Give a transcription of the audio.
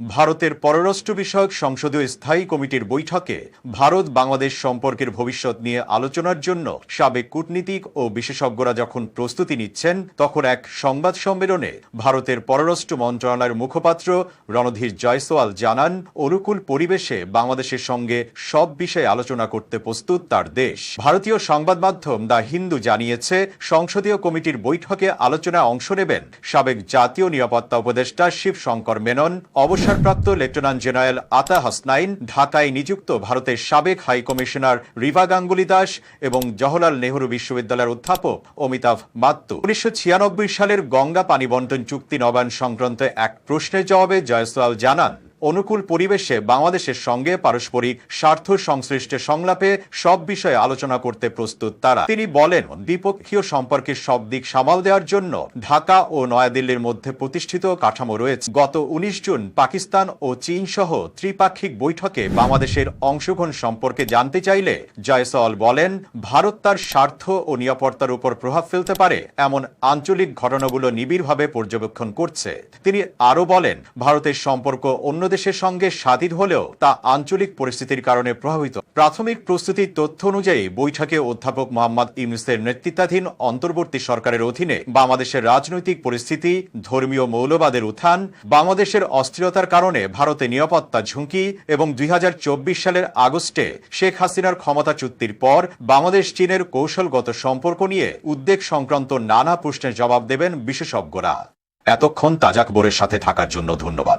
ভারতের পররাষ্ট্র বিষয়ক সংসদীয় স্থায়ী কমিটির বৈঠকে ভারত বাংলাদেশ সম্পর্কের ভবিষ্যৎ নিয়ে আলোচনার জন্য সাবেক কূটনীতিক ও বিশেষজ্ঞরা যখন প্রস্তুতি নিচ্ছেন, তখন এক সংবাদ সম্মেলনে ভারতের পররাষ্ট্র মন্ত্রণালয়ের মুখপাত্র রণধীর জয়সওয়াল জানান, অনুকূল পরিবেশে বাংলাদেশের সঙ্গে সব বিষয়ে আলোচনা করতে প্রস্তুত তার দেশ। ভারতীয় সংবাদ মাধ্যম দ্য হিন্দু জানিয়েছে, সংসদীয় কমিটির বৈঠকে আলোচনায় অংশ নেবেন সাবেক জাতীয় নিরাপত্তা উপদেষ্টা শিব শঙ্কর মেনন অবসরপ্রাপ্ত লেফটেন্যান্ট জেনারেল আতা হাসনাইন ঢাকায় নিযুক্ত ভারতের সাবেক হাই কমিশনার রিভা গাঙ্গুলি দাস এবং জওহরলাল নেহরু বিশ্ববিদ্যালয়ের অধ্যাপক অমিতাভ মাত্তু। উনিশশো সালের গঙ্গা পানি বন্টন চুক্তি নবায়ন সংক্রান্ত এক প্রশ্নের জবাবে জয়সওয়াল জানান অনুকূল পরিবেশে বাংলাদেশের সঙ্গে পারস্পরিক স্বার্থ সংশ্লিষ্ট সংলাপে সব বিষয়ে আলোচনা করতে প্রস্তুত তারা। তিনি বলেন, দ্বিপক্ষীয় সম্পর্কের সব দিক সামাল দেওয়ার জন্য ঢাকা ও নয়াদিল্লির মধ্যে প্রতিষ্ঠিত কাঠামো রয়েছে। গত উনিশ জুন পাকিস্তান ও চীন সহ ত্রিপাক্ষিক বৈঠকে বাংলাদেশের অংশগ্রহণ সম্পর্কে জানতে চাইলে জয়সওয়াল বলেন, ভারত তার স্বার্থ ও নিরাপত্তার উপর প্রভাব ফেলতে পারে, এমন আঞ্চলিক ঘটনাগুলো নিবিড়ভাবে পর্যবেক্ষণ করছে। তিনি আরও বলেন, ভারতের সম্পর্ক অন্য দেশের সঙ্গে স্বাধীন হলেও তা আঞ্চলিক পরিস্থিতির কারণে প্রভাবিত। প্রাথমিক প্রস্তুতির তথ্য অনুযায়ী বৈঠকে অধ্যাপক মোহাম্মদ ইউনুসের নেতৃত্বাধীন অন্তর্বর্তী সরকারের অধীনে বাংলাদেশের রাজনৈতিক পরিস্থিতি, ধর্মীয় মৌলবাদের উত্থান, বাংলাদেশের অস্থিরতার কারণে ভারতে নিরাপত্তা ঝুঁকি এবং দুই হাজার চব্বিশ সালের আগস্টে শেখ হাসিনার ক্ষমতাচ্যুতির পর বাংলাদেশ চীনের কৌশলগত সম্পর্ক নিয়ে উদ্বেগ সংক্রান্ত নানা প্রশ্নের জবাব দেবেন বিশেষজ্ঞরা। এতক্ষণ তাজা খবরের সাথে থাকার জন্য ধন্যবাদ।